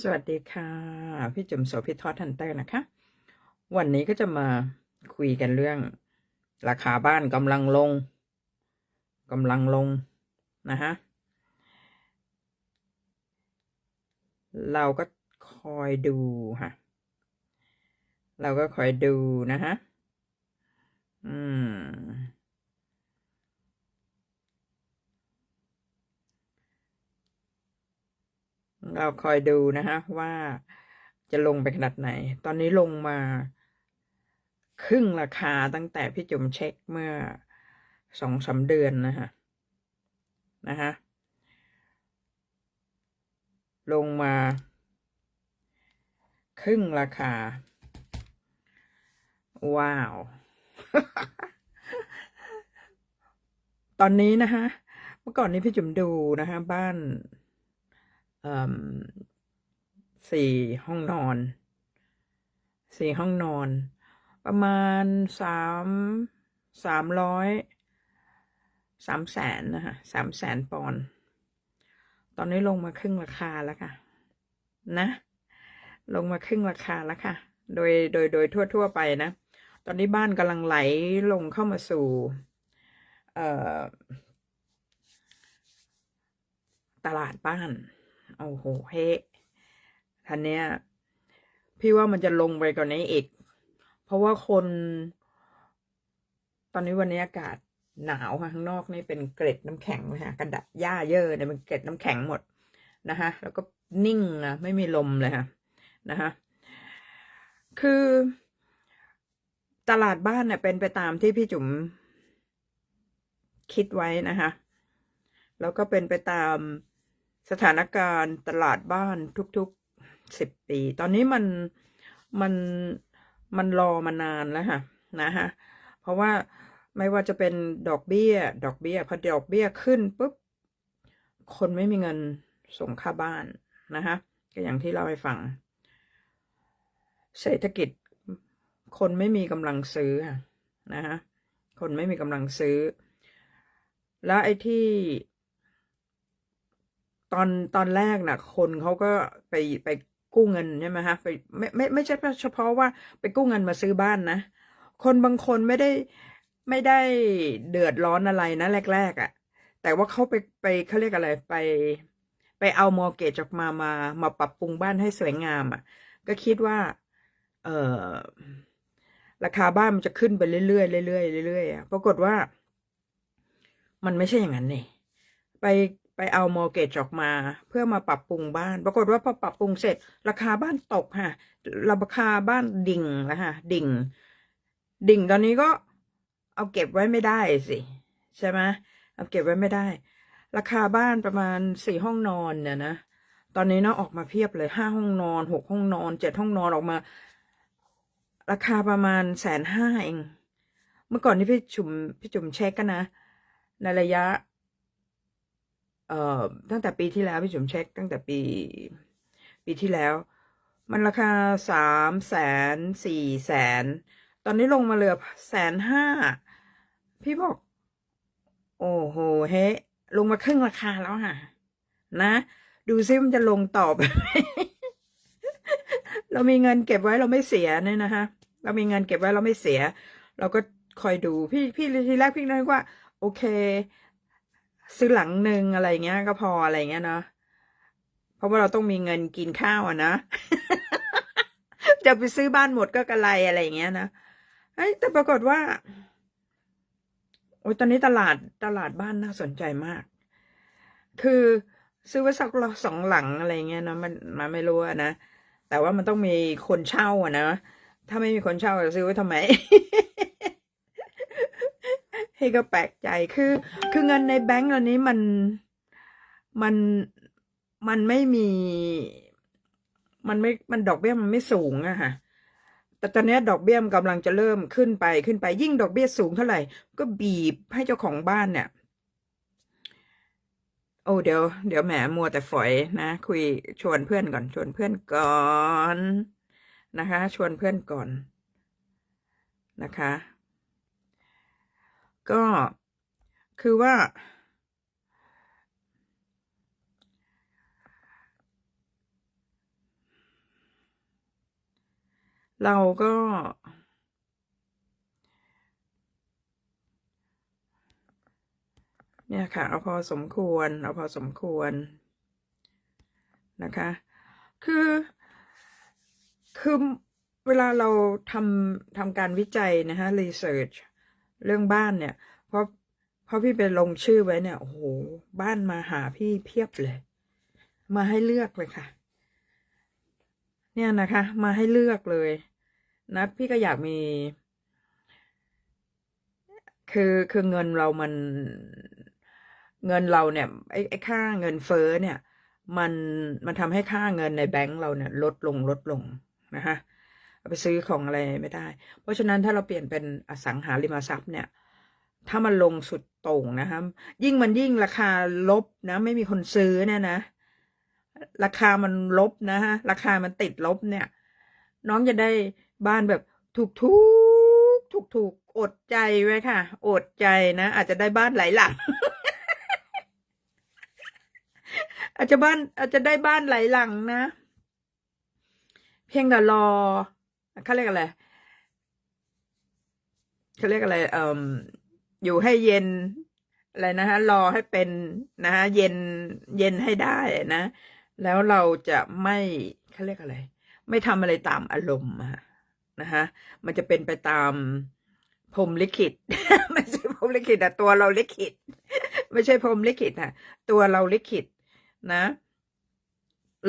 สวัสดีค่ะ พี่จุ๋มโสภิทอทันเตอร์นะคะ วันนี้ก็จะมาคุยกันเรื่อง ราคาบ้านกำลังลงกำลังลงนะฮะเราก็คอยดูค่ะ เราก็คอยดูนะฮะ อืม เราคอยดูนะฮะว่าจะลงไปขนาดไหน ตอนนี้ลงมาครึ่งราคาตั้งแต่พี่จุ๋มเช็คเมื่อสองสาเดือนนะฮะนะฮะลงมา ครึ่งราคา ว้าว ตอนนี้นะคะเมื่อก่อนนี้พี่จุ๋มดูนะคะบ้าน สี่ห้องนอน สี่ห้องนอน ประมาณสามสามร้อยสามแสนนะคะสามแสนปอนด์ตอนนี้ลงมาครึ่งราคาแล้วค่ะ นะ ลงมาครึ่งราคาแล้วค่ะ โดยโดยโดยทั่วทั่วไปนะ ตอนนี้บ้านกำลังไหลลงเข้ามาสู่ เอ่อ ตลาดบ้าน โอ้โหเฮ้ทันเนี้ย พี่ว่ามันจะลงไปกว่านนี้อีก เพราะว่าคน ตอนนี้วันนี้อากาศหนาวค่ะข้างนอกนี่เป็นเกล็ดน้ำแข็งเลยค่ะกระดาษหญ้าเยอะเนี่ยเป็นเกล็ดน้ำแข็งหมดนะคะแล้วก็นิ่งนะไม่มีลมเลยค่ะนะคะคือตลาดบ้านเนี่ยเป็นไปตามที่พี่จุ๋มคิดไว้นะคะแล้วก็เป็นไปตาม สถานการณ์ตลาดบ้านทุกๆสิบปี ตอนนี้มันมันมันรอมานานแล้วค่ะนะฮะเพราะว่าไม่ว่าจะเป็นดอกเบี้ย ดอกเบี้ยพอดอกเบี้ยขึ้นปุ๊บคนไม่มีเงินส่งค่าบ้านนะคะก็อย่างที่เราให้ฟัง เศรษฐกิจ คนไม่มีกำลังซื้อนะฮะคนไม่มีกำลังซื้อ แล้วไอ้ที่ ตอนตอนแรกนะ่ะ คนเขาก็ไปไปกู้เงินใช่ไหมฮะไปไม่ไม่ไม่ใช่เฉพาะว่าไปกู้เงินมาซื้อบ้านนะ คนบางคนไม่ได้ไม่ได้เดือดร้อนอะไรนะแรก ๆอะ่ะ แต่ว่าเขาไปไปเขาเรียกอะไรไป ไปเอามอเกจออกมามามาปรับปรุงบ้านให้สวยงามอะ่ะ ก็คิดว่า เออราคาบ้านมันจะขึ้นไปเรื่อยๆเรื่อยๆเรื่อยๆอะปรากฏว่า มันไม่ใช่อย่างนั้นนี่ไป เอามอเกจออกมา เพื่อมาปรับปรุงบ้าน ปรากฏว่าพอปรับปรุงเสร็จ ราคาบ้านตกค่ะราคาบ้านดิ่งแล้วค่ะดิ่ง ดิ่งตอนนี้ก็เอาเก็บไว้ไม่ได้สิใช่ไหมเอาเก็บไว้ไม่ได้ ราคาบ้านประมาณสี่ห้องนอนเนี่ยนะตอนนี้เนาะออกมาเพียบเลยห้าห้องนอนหกห้องนอนเจ็ดห้องนอนออกมา ราคาประมาณแสนห้าเอง เมื่อก่อนที่พี่จุ่มพี่จุ่มเช็คกันนะในระยะ เอ่อตั้งแต่ปีที่แล้วพี่จุ๋มเช็คตั้งแต่ปี ปีที่แล้ว มันราคาสามแสนสี่แสนตอนนี้ลงมาเหลือแสนห้าพี่บอก โอ้โหเฮลงมาครึ่งราคาแล้วค่ะ นะ ดูซิมันจะลงต่อไปเรามีเงินเก็บไว้เราไม่เสียเนี่ยนะคะเรามีเงินเก็บไว้เราไม่เสีย เราก็คอยดูพี่พี่ทีแรกพี่นึกว่า โอเค ซื้อหลังหนึ่งอะไรเงี้ย ก็พออะไรเงี้ยเนาะเพราะว่าเราต้องมีเงินกินข้าวอะนะจะไปซื้อบ้านหมดก็กระไรอะไรเงี้ยนะเฮ้แต่ปรากฏว่าโอ้ยตอนนี้ตลาดตลาดบ้านน่าสนใจมาก คือซื้อไว้สักสองหลังอะไรเงี้ยนะมันมันไม่รู้นะแต่ว่ามันต้องมีคนเช่าอะนะถ้าไม่มีคนเช่าจะซื้อไว้ทำไม พี่ก็แปลกใจคือ คือเงินในแบงก์อันนี้มันมันมันไม่มีมันไม่มันดอกเบี้ยมันไม่สูงอะค่ะแต่ตอนนี้ดอกเบี้ยมกำลังจะเริ่มขึ้นไปขึ้นไป ยิ่งดอกเบี้ยสูงเท่าไหร่ ก็บีบให้เจ้าของบ้านเนี่ย โอ้เดี๋ยว เดี๋ยวแหมมัวแต่ฝอยนะ คุยชวนเพื่อนก่อน ชวนเพื่อนก่อนนะคะ ชวนเพื่อนก่อนนะคะ ก็คือว่า เราก็ เนี่ยค่ะ เอาพอสมควร เอาพอสมควรนะคะ คือ คือเวลาเราทำทำการวิจัยนะฮะ research เรื่ เรื่องบ้านเนี่ย เพราะเพราะพี่ไปลงชื่อไว้เนี่ยโอ้โหบ้านมาหาพี่เพียบเลย มาให้เลือกเลยค่ะ เนี่ยนะคะ มาให้เลือกเลยนะพี่ก็อยากมี คือคือเงินเรามันเงินเราเนี่ยไอ้ไอ้ค่าเงินเฟ้อเนี่ย มันมันทำให้ค่าเงินในแบงก์เราเนี่ย ลดลงลดลงนะคะ เอาไปซื้อของอะไรไม่ได้ เพราะฉะนั้นถ้าเราเปลี่ยนเป็นอสังหาริมทรัพย์เนี่ย ถ้ามันลงสุดโต่งนะคะยิ่งมันยิ่งราคาลบนะ ไม่มีคนซื้อเนี่ยนะ ราคามันลบนะฮะราคามันติดลบเนี่ย น้องจะได้บ้านแบบถูกถูกถูกถูกๆอดใจไว้ค่ะ อดใจนะ อาจจะได้บ้านหลายหลังอาจจะบ้านอาจจะได้บ้านหลายหลังนะ เพียงแต่รอ เขาเรียกอะไรเขาเรียกอะไรเอ่ออยู่ให้เย็นอะไรนะฮะรอให้เป็นนะฮะเย็นเย็นให้ได้นะ แล้วเราจะไม่เขาเรียกอะไร ไม่ทำอะไรตามอารมณ์นะฮะมันจะเป็นไปตามพรมลิขิตไม่ใช่พรมลิขิตอะตัวเราลิขิต ไม่ใช่พรมลิขิตอะตัวเราลิขิตนะ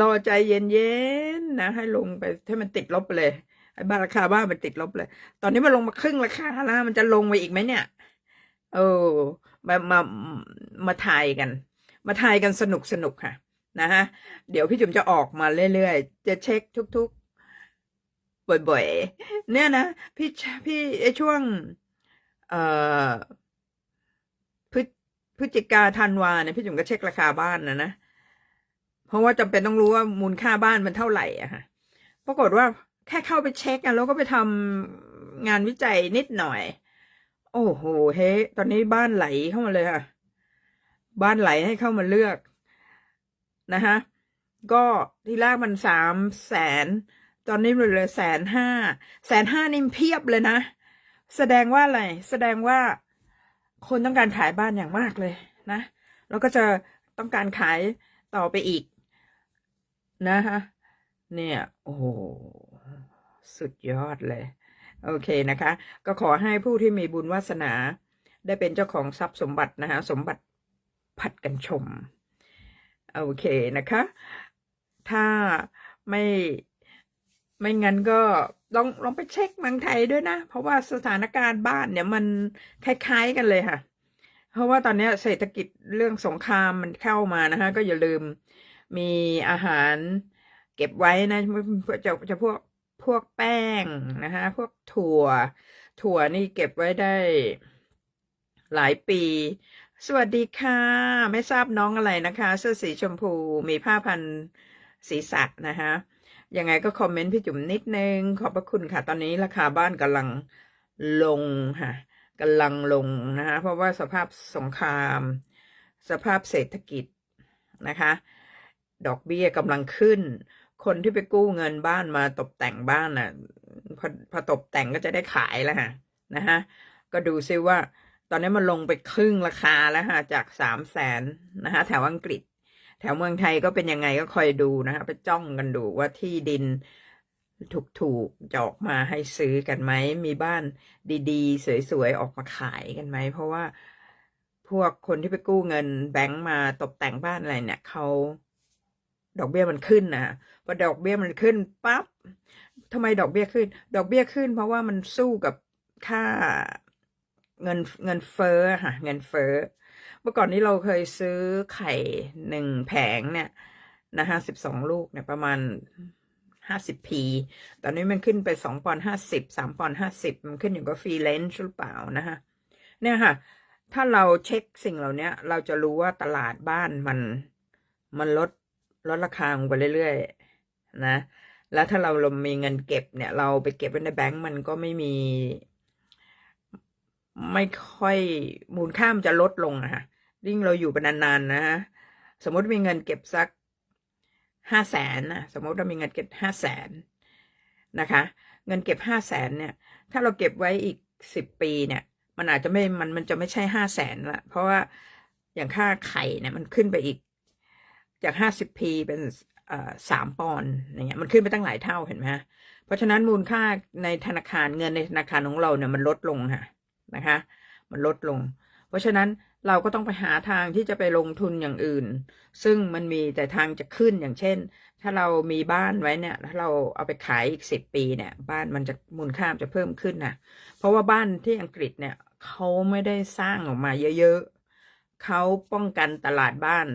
รอใจเย็นๆนะ ให้ลงไปให้มันติดลบไปเลย ไอ้บ้าราคาบ้านมันติดลบเลย ตอนนี้มันลงมาครึ่งราคาแล้วมันจะลงไปอีกไหมเนี่ยเออมามามาทายกัน มาทายกันสนุกสนุกค่ะ นะฮะ เดี๋ยวพี่จุ๋มจะออกมาเรื่อยๆ จะเช็คทุกๆ บ่อยๆ เนี่ยนะพี่พี่ไอช่วง เอ่อพฤพฤศจิกาธันวาเนี่ยพี่จุ๋มก็เช็คราคาบ้านนะนะ เพราะว่าจำเป็นต้องรู้ว่ามูลค่าบ้านมันเท่าไหร่อะค่ะ ปรากฏว่า แค่เข้าไปเช็คอะแล้วก็ไปทำงานวิจัยนิดหน่อย โอ้โหเฮ้ตอนนี้บ้านไหลเข้ามาเลยค่ะ บ้านไหลให้เข้ามาเลือกนะฮะก็ที่แรกมันสามแสนตอนนี้เหลือแสนห้าแสนห้านี่เพียบเลยนะ แสดงว่าอะไร แสดงว่าคนต้องการขายบ้านอย่างมากเลยนะ แล้วก็จะต้องการขายต่อไปอีกนะคะเนี่ย โอ้โห สุดยอดเลย โอเคนะคะ ก็ขอให้ผู้ที่มีบุญวาสนา ได้เป็นเจ้าของทรัพย์สมบัตินะคะ สมบัติผัดกันชม โอเคนะคะ ถ้าไม่ไม่งั้นก็ลองลองไปเช็คเมืองไทยด้วยนะ เพราะว่าสถานการณ์บ้านเนี่ยมันคล้ายๆกันเลยค่ะ เพราะว่าตอนนี้เศรษฐกิจเรื่องสงครามมันเข้ามานะคะก็อย่าลืมมีอาหารเก็บไว้นะจะจะพวก พวกแป้งนะคะพวกถั่ว ถั่วนี่เก็บไว้ได้หลายปี สวัสดีค่ะ ไม่ทราบน้องอะไรนะคะ เสื้อสีชมพูมีผ้าพันศีรษะนะคะยังไงก็คอมเมนต์พี่จุ๋มนิดนึง ขอบพระคุณค่ะ ตอนนี้ราคาบ้านกำลังลงค่ะกำลังลงนะคะเพราะว่าสภาพสงคราม สภาพเศรษฐกิจนะคะ ดอกเบี้ยกำลังขึ้น คนที่ไปกู้เงินบ้านมาตกแต่งบ้านน่ะพอพอตกแต่งก็จะได้ขายแล้วฮะนะฮะก็ดูซิว่า ตอนนี้มันลงไปครึ่งราคาแล้วฮะจากสามแสนนะฮะแถวอังกฤษ แถวเมืองไทยก็เป็นยังไงก็คอยดูนะฮะไปจ้องกันดูว่าที่ดินถูกๆจะออกมาให้ซื้อกันไหม มีบ้านดีๆ สวยๆ ออกมาขายกันไหม เพราะว่าพวกคนที่ไปกู้เงินแบงก์มาตกแต่งบ้านอะไรเนี่ยเขา ดอกเบี้ยมันขึ้นนะพอดอกเบี้ยมันขึ้นปั๊บทำไมดอกเบี้ยขึ้น ดอกเบี้ยขึ้น เพราะว่ามันสู้กับค่าเงินเงินเฟ้อค่ะเงินเฟ้อเมื่อก่อนนี้เราเคยซื้อไข่หนึ่งแผงเนี่ยนะฮะสิบสองลูกเนี่ยประมาณห้าสิบพีตอนนี้มันขึ้นไปสองปอนห้าสิบสามปอนห้าสิบมันขึ้นอยู่กับฟรีแลนซ์หรือเปล่านะฮะเนี่ยค่ะ ถ้าเราเช็คสิ่งเหล่านี้เราจะรู้ว่าตลาดบ้านมันมันลด ลดราคาลงไปเรื่อยๆนะ แล้วถ้าเราเรามีเงินเก็บเนี่ย เราไปเก็บไว้ในแบงก์มันก็ไม่มี ไม่ค่อยมูลค่ามันจะลดลงอะค่ะยิ่งเราอยู่ไปนานๆนะฮะสมมติมีเงินเก็บสักห้าแสนนะสมมติเรามีเงินเก็บห้าแสนนะคะ เงินเก็บห้าแสนเนี่ย ถ้าเราเก็บไว้อีกสิบปีเนี่ย มันอาจจะไม่มันมันจะไม่ใช่ห้าแสนละเพราะว่าอย่างค่าไข่เนี่ยมันขึ้นไปอีก จากห้าสิบพีเป็นสามปอนด์อย่างเงี้ยมันขึ้นไปตั้งหลายเท่าเห็นไหมเพราะฉะนั้นมูลค่าในธนาคารเงินในธนาคารของเราเนี่ยมันลดลงค่ะนะคะ มันลดลง เพราะฉะนั้นเราก็ต้องไปหาทางที่จะไปลงทุนอย่างอื่น ซึ่งมันมีแต่ทางจะขึ้นอย่างเช่น ถ้าเรามีบ้านไว้เนี่ย ถ้าเราเอาไปขายอีกสิบปีเนี่ย บ้านมันจะมูลค่ามันจะเพิ่มขึ้นนะเพราะว่าบ้านที่อังกฤษเนี่ยเขาไม่ได้สร้างออกมาเยอะๆเขาป้องกันตลาดบ้าน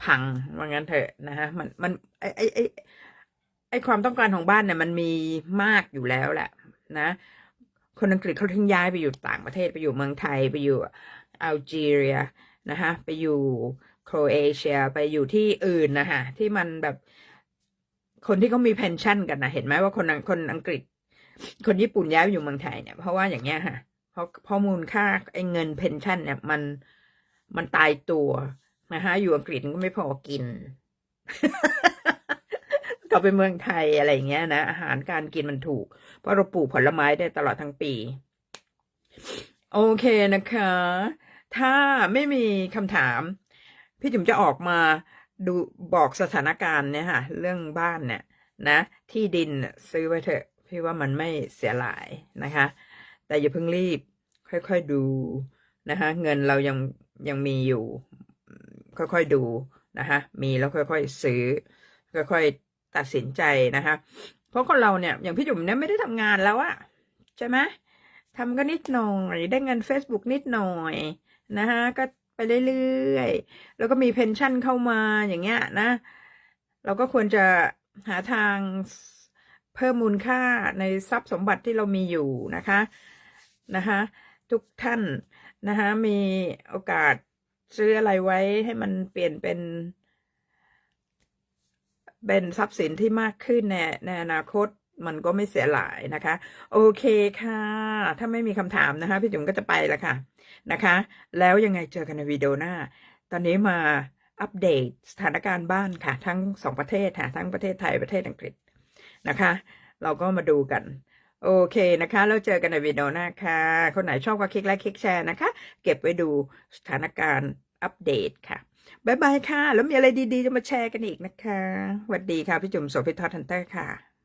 พังว่างั้นเถอะนะฮะมันมันไอไอไอไอความต้องการของบ้านเนี่ยมันมีมากอยู่แล้วแหละนะ คนอังกฤษเขาถึงย้ายไปอยู่ต่างประเทศไปอยู่เมืองไทยไปอยู่อัลจีเรียนะคะไปอยู่โครเอเชียไปอยู่ที่อื่นนะคะที่มันแบบคนที่เขามีเพนชั่นกันนะเห็นไหมว่าคนอังคนอังกฤษ คนญี่ปุ่นย้ายไปอยู่เมืองไทยเนี่ยเพราะว่าอย่างเงี้ยค่ะเพราะเพราะมูลค่าไอ้เงินเพนชั่นเนี่ยมันมันตายตัว นะคะอยู่อังกฤษก็ไม่พอกินกลับไปเมืองไทยอะไรอย่างเงี้ยนะอาหารการกินมันถูก เพราะเราปลูกผลไม้ได้ตลอดทั้งปี โอเคนะคะ ถ้าไม่มีคำถาม พี่จุ๋มจะออกมาดูบอกสถานการณ์เนี่ยค่ะ เรื่องบ้านเนี่ยนะ ที่ดินซื้อไว้เถอะ พี่ว่ามันไม่เสียหลายนะคะ แต่อย่าเพิ่งรีบ ค่อยๆดูนะคะ เงินเรายังยังมีอยู่ ค่อยๆดูนะคะมีแล้วค่อยๆซื้อ ค่อยๆตัดสินใจนะคะเพราะคนเราเนี่ยอย่างพี่จุ๋มเนี่ยไม่ได้ทำงานแล้วอะใช่ไหมทำก็นิดหน่อยได้เงิน Facebook นิดหน่อยนะคะก็ไปเรื่อยๆ แล้วก็มีเพนชั่นเข้ามาอย่างเงี้ยนะ เราก็ควรจะหาทางเพิ่มมูลค่าในทรัพย์สมบัติที่เรามีอยู่นะคะนะคะ ทุกท่านนะคะมีโอกาส ซื้ออะไรไว้ให้มันเปลี่ยนเป็น เป็นทรัพย์สินที่มากขึ้นในในอนาคตมันก็ไม่เสียหลายนะคะ โอเคค่ะ ถ้าไม่มีคำถามนะคะ พี่จุ๋มก็จะไปแล้วค่ะนะคะ แล้วยังไงเจอกันในวิดีโอหน้า ตอนนี้มาอัปเดตสถานการณ์บ้านค่ะ ทั้งสองประเทศค่ะทั้งประเทศไทยประเทศอังกฤษนะคะ เราก็มาดูกัน โอเคนะคะ แล้วเจอกันในวิดีโอหน้าค่ะคนไหนชอบก็คลิกไลค์คลิกแชร์นะคะ เก็บไว้ดูสถานการณ์อัปเดตค่ะบายบายค่ะ แล้วมีอะไรดี ๆ จะมาแชร์กันอีกนะคะสวัสดีค่ะ พี่จุ๋มโสภิทธทันเตอร์ค่ะ